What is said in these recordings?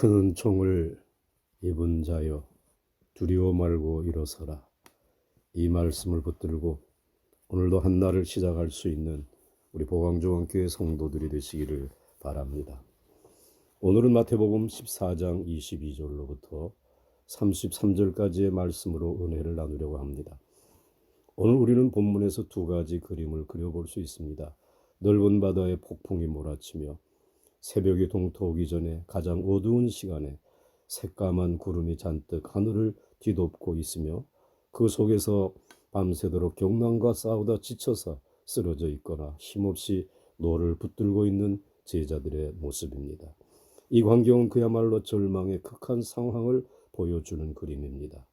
큰 총을 입은 자여 두려워 말고 일어서라. 이 말씀을 붙들고 오늘도 한 날을 시작할 수 있는 우리 보광종원교회 성도들이 되시기를 바랍니다. 오늘은 마태복음 14장 22절로부터 33절까지의 말씀으로 은혜를 나누려고 합니다. 오늘 우리는 본문에서 두 가지 그림을 그려볼 수 있습니다. 넓은 바다에 폭풍이 몰아치며 새벽이 동토오기 전에 가장 어두운 시간에 새까만 구름이 잔뜩 하늘을 뒤덮고 있으며 그 속에서 밤새도록 경난과 싸우다 지쳐서 쓰러져 있거나 힘없이 노를 붙들고 있는 제자들의 모습입니다. 이 광경은 그야말로 절망의 극한 상황을 보여주는 그림입니다.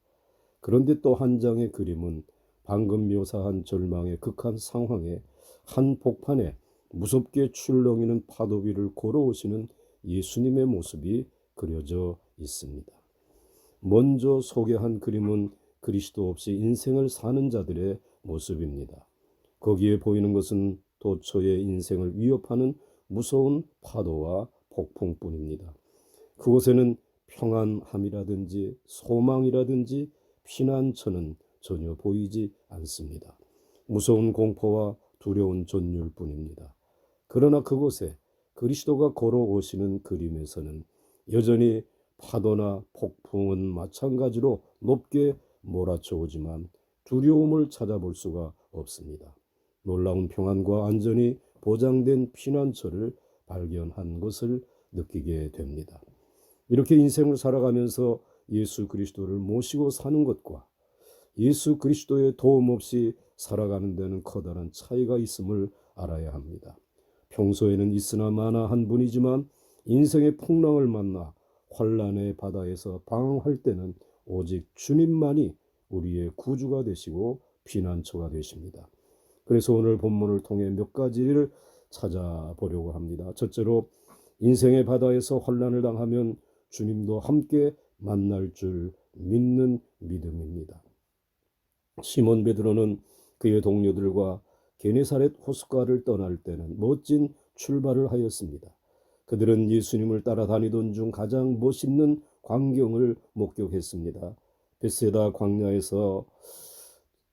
그런데 또 한 장의 그림은 방금 묘사한 절망의 극한 상황에 한 복판에 무섭게 출렁이는 파도 위를 걸어오시는 예수님의 모습이 그려져 있습니다. 먼저 소개한 그림은 그리스도 없이 인생을 사는 자들의 모습입니다. 거기에 보이는 것은 도처의 인생을 위협하는 무서운 파도와 폭풍뿐입니다. 그곳에는 평안함이라든지 소망이라든지 피난처는 전혀 보이지 않습니다. 무서운 공포와 두려운 전율뿐입니다. 그러나 그곳에 그리스도가 걸어오시는 그림에서는 여전히 파도나 폭풍은 마찬가지로 높게 몰아쳐 오지만 두려움을 찾아볼 수가 없습니다. 놀라운 평안과 안전이 보장된 피난처를 발견한 것을 느끼게 됩니다. 이렇게 인생을 살아가면서 예수 그리스도를 모시고 사는 것과 예수 그리스도의 도움 없이 살아가는 데는 커다란 차이가 있음을 알아야 합니다. 평소에는 있으나 마나 한 분이지만 인생의 풍랑을 만나 환란의 바다에서 방황할 때는 오직 주님만이 우리의 구주가 되시고 피난처가 되십니다. 그래서 오늘 본문을 통해 몇 가지를 찾아보려고 합니다. 첫째로 인생의 바다에서 환란을 당하면 주님도 함께 만날 줄 믿는 믿음입니다. 시몬 베드로는 그의 동료들과 게네사렛 호숫가를 떠날 때는 멋진 출발을 하였습니다. 그들은 예수님을 따라다니던 중 가장 멋있는 광경을 목격했습니다. 베세다 광야에서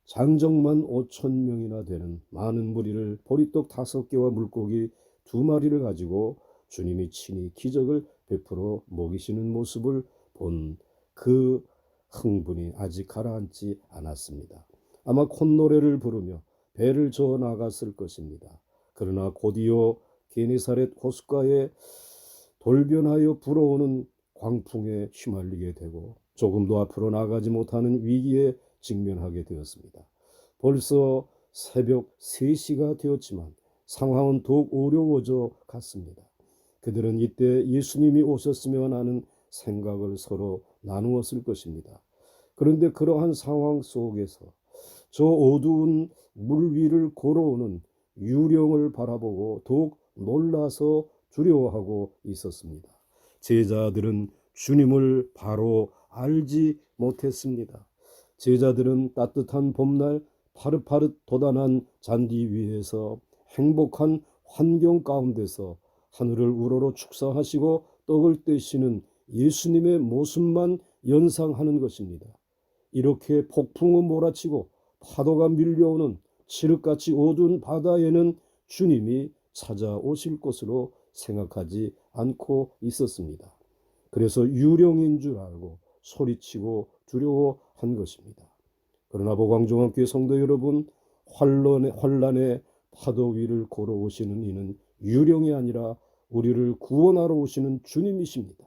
장정만 5천 명이나 되는 많은 무리를 보리떡 다섯 개와 물고기 두 마리를 가지고 주님이 친히 기적을 베풀어 먹이시는 모습을 본 그 흥분이 아직 가라앉지 않았습니다. 아마 콧노래를 부르며 배를 저어 나갔을 것입니다. 그러나 곧이어 게네사렛 호숫가에 돌변하여 불어오는 광풍에 휘말리게 되고 조금도 앞으로 나가지 못하는 위기에 직면하게 되었습니다. 벌써 새벽 3시가 되었지만 상황은 더욱 어려워져 갔습니다. 그들은 이때 예수님이 오셨으면 하는 생각을 서로 나누었을 것입니다. 그런데 그러한 상황 속에서 저 어두운 물 위를 걸어오는 유령을 바라보고 더욱 놀라서 두려워하고 있었습니다. 제자들은 주님을 바로 알지 못했습니다. 제자들은 따뜻한 봄날 파릇파릇 돋아난 잔디 위에서 행복한 환경 가운데서 하늘을 우러러 축사하시고 떡을 떼시는 예수님의 모습만 연상하는 것입니다. 이렇게 폭풍은 몰아치고 파도가 밀려오는 칠흑같이 어두운 바다에는 주님이 찾아오실 것으로 생각하지 않고 있었습니다. 그래서 유령인 줄 알고 소리치고 두려워한 것입니다. 그러나 보광종학교회 성도 여러분, 환란의, 환란의 파도 위를 걸어오시는 이는 유령이 아니라 우리를 구원하러 오시는 주님이십니다.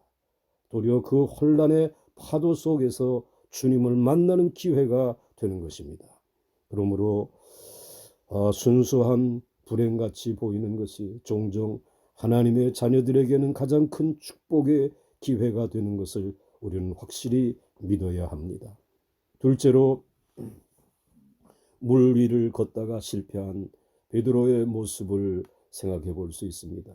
도리어 그 혼란의 파도 속에서 주님을 만나는 기회가 되는 것입니다. 그러므로 어, 순수한 불행같이 보이는 것이 종종 하나님의 자녀들에게는 가장 큰 축복의 기회가 되는 것을 우리는 확실히 믿어야 합니다. 둘째로 물 위를 걷다가 실패한 베드로의 모습을 생각해 볼 수 있습니다.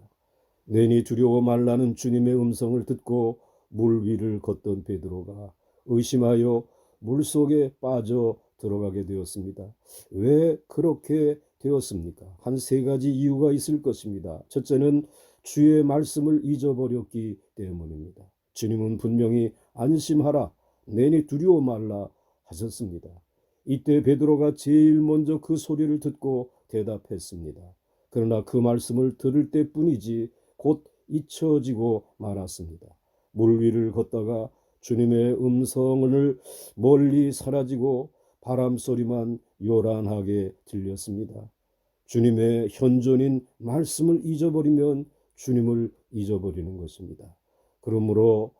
내니 두려워 말라는 주님의 음성을 듣고 물 위를 걷던 베드로가 의심하여 물 속에 빠져 들어가게 되었습니다. 왜 그렇게 되었습니까? 한 세 가지 이유가 있을 것입니다. 첫째는 주의 말씀을 잊어버렸기 때문입니다. 주님은 분명히 안심하라 내니 두려워 말라 하셨습니다. 이때 베드로가 제일 먼저 그 소리를 듣고 대답했습니다. 그러나 그 말씀을 들을 때뿐이지 곧 잊혀지고 말았습니다. 물 위를 걷다가 주님의 음성을 멀리 사라지고 바람 소리만 요란하게 들렸습니다. 주님의 현존인 말씀을 잊어버리면 주님을 잊어버리는 것입니다. 그러므로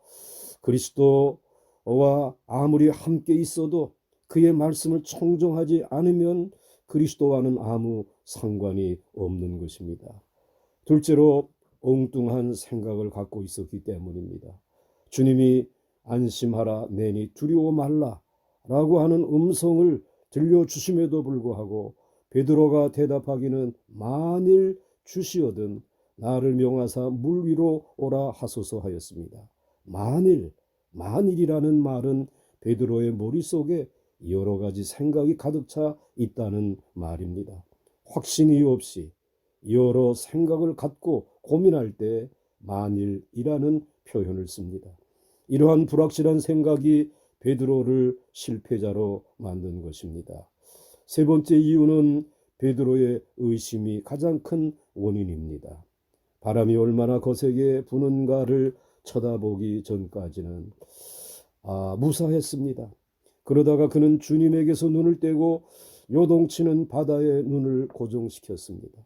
그리스도와 아무리 함께 있어도 그의 말씀을 청정하지 않으면 그리스도와는 아무 상관이 없는 것입니다. 둘째로 엉뚱한 생각을 갖고 있었기 때문입니다. 주님이 안심하라 내니 두려워 말라 라고 하는 음성을 들려주심에도 불구하고 베드로가 대답하기는 만일 주시어든 나를 명하사 물 위로 오라 하소서 하였습니다. 만일 만일이라는 말은 베드로의 머릿속에 여러 가지 생각이 가득 차 있다는 말입니다. 확신이 없이 여러 생각을 갖고 고민할 때 만일이라는 표현을 씁니다. 이러한 불확실한 생각이 베드로를 실패자로 만든 것입니다. 세 번째 이유는 베드로의 의심이 가장 큰 원인입니다. 바람이 얼마나 거세게 부는가를 쳐다보기 전까지는 아, 무사했습니다. 그러다가 그는 주님에게서 눈을 떼고 요동치는 바다에 눈을 고정시켰습니다.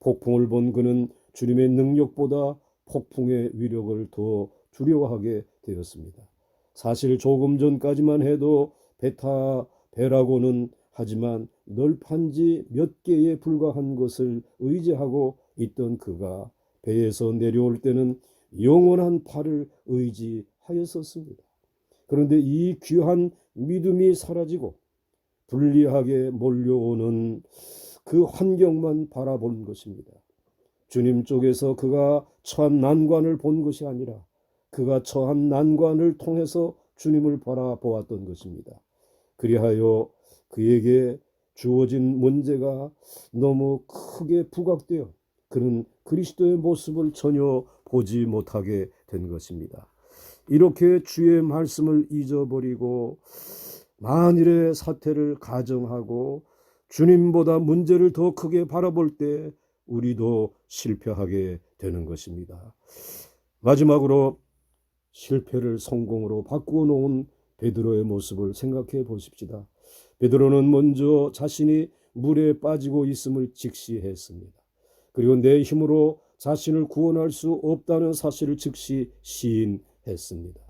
폭풍을 본 그는 주님의 능력보다 폭풍의 위력을 더 두려워하게 되었습니다. 사실 조금 전까지만 해도 베타 배라고는 하지만 널판지 몇 개에 불과한 것을 의지하고 있던 그가 배에서 내려올 때는 영원한 팔을 의지하였었습니다. 그런데 이 귀한 믿음이 사라지고 불리하게 몰려오는 그 환경만 바라본 것입니다. 주님 쪽에서 그가 처한 난관을 본 것이 아니라 그가 처한 난관을 통해서 주님을 바라보았던 것입니다. 그리하여 그에게 주어진 문제가 너무 크게 부각되어 그는 그리스도의 모습을 전혀 보지 못하게 된 것입니다. 이렇게 주의 말씀을 잊어버리고 만일의 사태를 가정하고 주님보다 문제를 더 크게 바라볼 때 우리도 실패하게 되는 것입니다. 마지막으로 실패를 성공으로 바꾸어 놓은 베드로의 모습을 생각해 보십시다. 베드로는 먼저 자신이 물에 빠지고 있음을 직시했습니다. 그리고 내 힘으로 자신을 구원할 수 없다는 사실을 즉시 시인했습니다.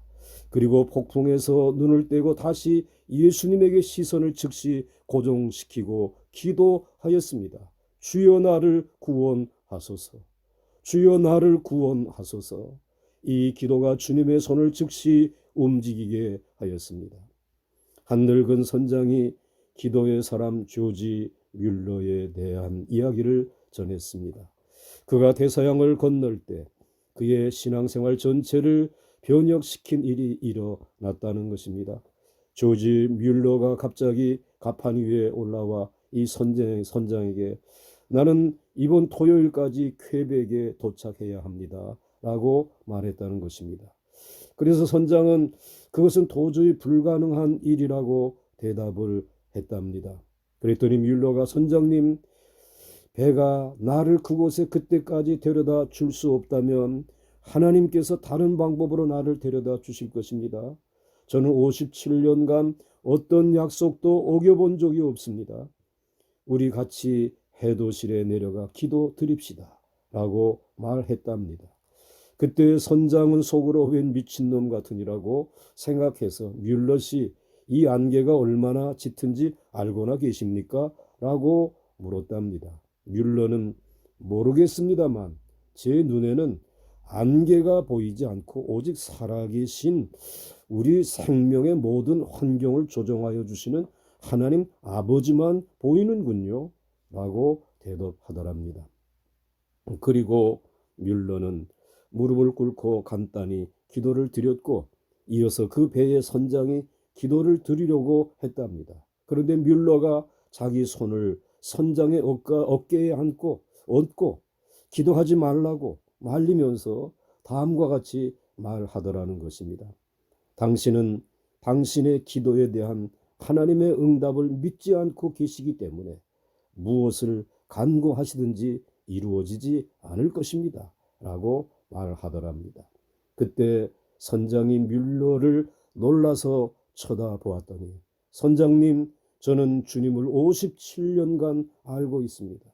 그리고 폭풍에서 눈을 떼고 다시 예수님에게 시선을 즉시 고정시키고 기도하였습니다. 주여 나를 구원하소서. 주여 나를 구원하소서. 이 기도가 주님의 손을 즉시 움직이게 하였습니다. 한 늙은 선장이 기도의 사람 조지 뮬러에 대한 이야기를 전했습니다. 그가 대서양을 건널 때 그의 신앙생활 전체를 변혁시킨 일이 일어났다는 것입니다. 조지 뮬러가 갑자기 가판 위에 올라와 이 선장, 선장에게 나는 이번 토요일까지 퀘벡에 도착해야 합니다. 라고 말했다는 것입니다. 그래서 선장은 그것은 도저히 불가능한 일이라고 대답을 했답니다. 그랬더니 뮬러가 선장님 배가 나를 그곳에 그때까지 데려다 줄 수 없다면 하나님께서 다른 방법으로 나를 데려다 주실 것입니다. 저는 57년간 어떤 약속도 어겨본 적이 없습니다. 우리 같이 해도실에 내려가 기도 드립시다. 라고 말했답니다. 그때 선장은 속으로 웬 미친놈 같으니라고 생각해서 뮬러시 이 안개가 얼마나 짙은지 알고나 계십니까? 라고 물었답니다. 뮬러는 모르겠습니다만 제 눈에는 안개가 보이지 않고 오직 살아계신 우리 생명의 모든 환경을 조정하여 주시는 하나님 아버지만 보이는군요. 라고 대답하더랍니다. 그리고 뮬러는 무릎을 꿇고 간단히 기도를 드렸고 이어서 그 배의 선장이 기도를 드리려고 했답니다. 그런데 뮬러가 자기 손을 선장의 어깨, 어깨에 안고 얹고 기도하지 말라고 말리면서 다음과 같이 말하더라는 것입니다. 당신은 당신의 기도에 대한 하나님의 응답을 믿지 않고 계시기 때문에 무엇을 간구하시든지 이루어지지 않을 것입니다. 라고 말하더랍니다. 그때 선장이 뮬러를 놀라서 쳐다보았더니 선장님 저는 주님을 57년간 알고 있습니다.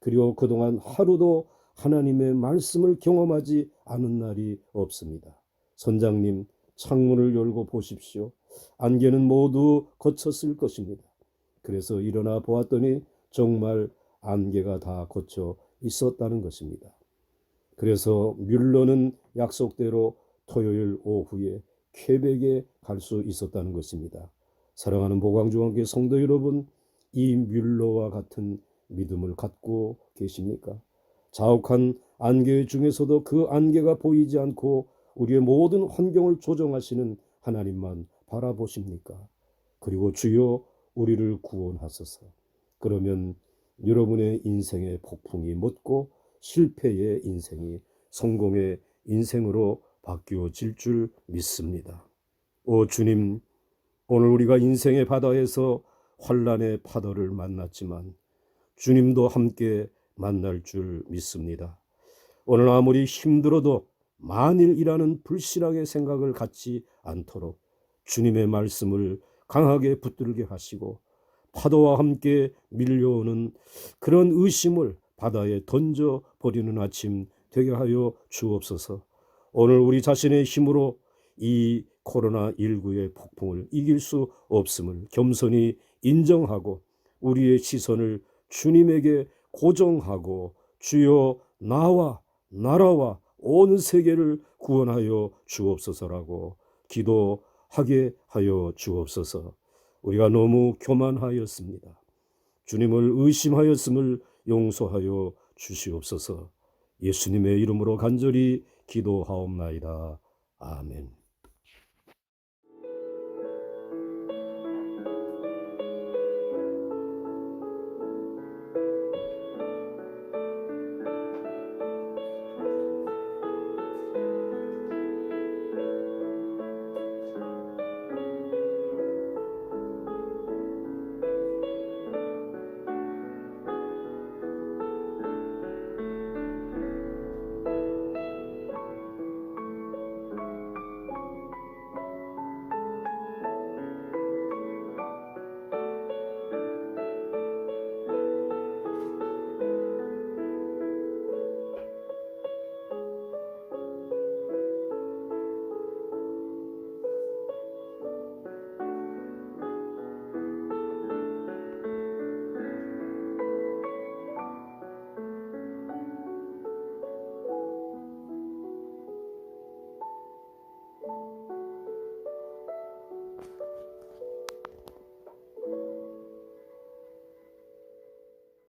그리고 그동안 하루도 하나님의 말씀을 경험하지 않은 날이 없습니다. 선장님 창문을 열고 보십시오. 안개는 모두 거쳤을 것입니다. 그래서 일어나 보았더니 정말 안개가 다 거쳐 있었다는 것입니다. 그래서 뮬러는 약속대로 토요일 오후에 퀘벡에 갈 수 있었다는 것입니다. 사랑하는 보광중앙교 성도 여러분, 이 뮬러와 같은 믿음을 갖고 계십니까? 자욱한 안개 중에서도 그 안개가 보이지 않고 우리의 모든 환경을 조정하시는 하나님만 바라보십니까? 그리고 주여 우리를 구원하소서. 그러면 여러분의 인생의 폭풍이 멎고 실패의 인생이 성공의 인생으로 바뀌어질 줄 믿습니다. 오 주님, 오늘 우리가 인생의 바다에서 환란의 파도를 만났지만 주님도 함께 만날 줄 믿습니다. 오늘 아무리 힘들어도 만일이라는 불신앙의 생각을 갖지 않도록 주님의 말씀을 강하게 붙들게 하시고 파도와 함께 밀려오는 그런 의심을 바다에 던져 버리는 아침 되게 하여 주옵소서. 오늘 우리 자신의 힘으로 이 코로나19의 폭풍을 이길 수 없음을 겸손히 인정하고 우리의 시선을 주님에게 고정하고 주여 나와 나라와 온 세계를 구원하여 주옵소서라고 기도하게 하여 주옵소서. 우리가 너무 교만하였습니다. 주님을 의심하였음을 용서하여 주시옵소서. 예수님의 이름으로 간절히 기도하옵나이다. 아멘.